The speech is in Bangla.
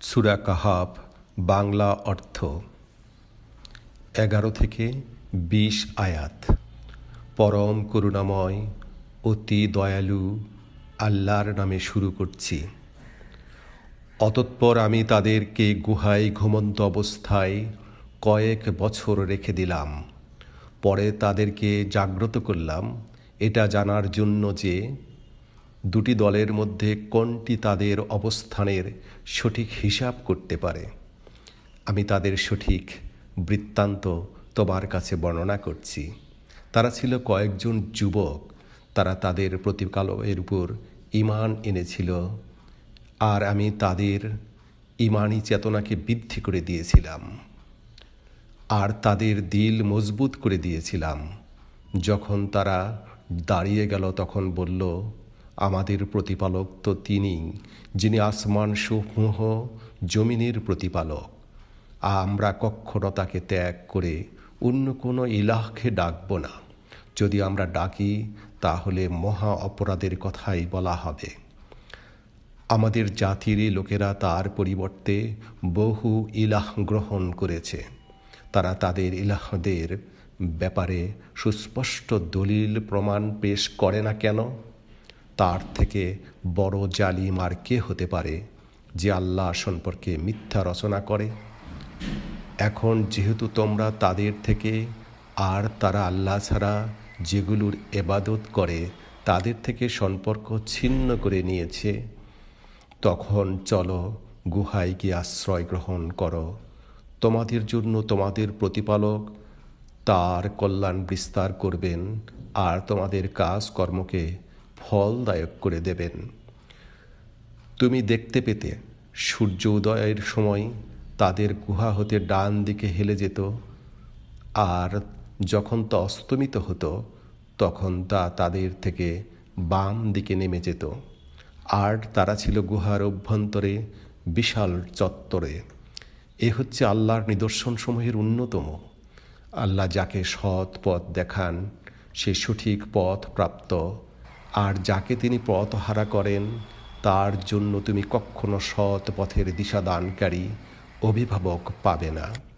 সুরা কাহাব বাংলা অর্থ, এগারো থেকে বিশ আয়াত। পরম করুণাময়, অতি দয়ালু আল্লাহর নামে শুরু করছি। অতঃপর আমি তাদেরকে গুহায় ঘুমন্ত অবস্থায় কয়েক বছর রেখে দিলাম। পরে তাদেরকে জাগ্রত করলাম। এটা জানার জন্য যে দুটি দলের মধ্যে কোনটি তাদের অবস্থানের সঠিক হিসাব করতে পারে? আমি তাদের সঠিক বৃত্তান্ত তোমার কাছে বর্ণনা করছি। তারা ছিল কয়েকজন যুবক, তারা তাদের প্রতিকালের উপর ইমান এনেছিল, আর আমি তাদের ইমানি চেতনাকে বৃদ্ধি করে দিয়েছিলাম, আর তাদের দিল মজবুত করে দিয়েছিলাম। যখন তারা দাঁড়িয়ে গেল, তখন বলল আমাদের প্রতিপালক তো তিনি যিনি আসমান সমূহ, জমিনের প্রতিপালক। আমরা কখনো তাকে ত্যাগ করে অন্য কোনো ইলাহকে ডাকব না। যদি আমরা ডাকি, তাহলে মহা অপরাধের কথাই বলা হবে। আমাদের জাতির লোকেরা তার পরিবর্তে বহু ইলাহ গ্রহণ করেছে। তারা তাদের ইলাহদের ব্যাপারে সুস্পষ্ট দলিল প্রমাণ পেশ করে না কেন? তার থেকে বড় জালিম আর কে হতে পারে যে আল্লাহ সম্পর্কে মিথ্যা রচনা করে? এখন যেহেতু তোমরা তাদের থেকে আর তারা আল্লাহ ছাড়া যেগুলোর এবাদত করে তাদের থেকে সম্পর্ক ছিন্ন করে নিয়েছে, তখন চলো গুহায় গিয়ে আশ্রয় গ্রহণ করো। তোমাদের জন্য তোমাদের প্রতিপালক তার কল্যাণ বিস্তার করবেন আর তোমাদের কাজকর্মকে ফলদায়ক করে দেবেন। তুমি দেখতে পেতে সূর্য উদয়ের সময় তাদের গুহা হতে ডান দিকে হেলে যেত, আর যখন তা অস্তমিত হতো, তখন তা তাদের থেকে বাম দিকে নেমে যেত। আর তারা ছিল গুহার অভ্যন্তরে, বিশাল চত্বরে। এ হচ্ছে আল্লাহর নিদর্শনসমূহের অন্যতম। আল্লাহ যাকে সৎ পথ দেখান, সে সঠিক পথ প্রাপ্ত আর যাকে তিনি পথহারা করেন, তার জন্য তুমি কখনো সৎ পথের দিশাদানকারী অভিভাবক পাবে না।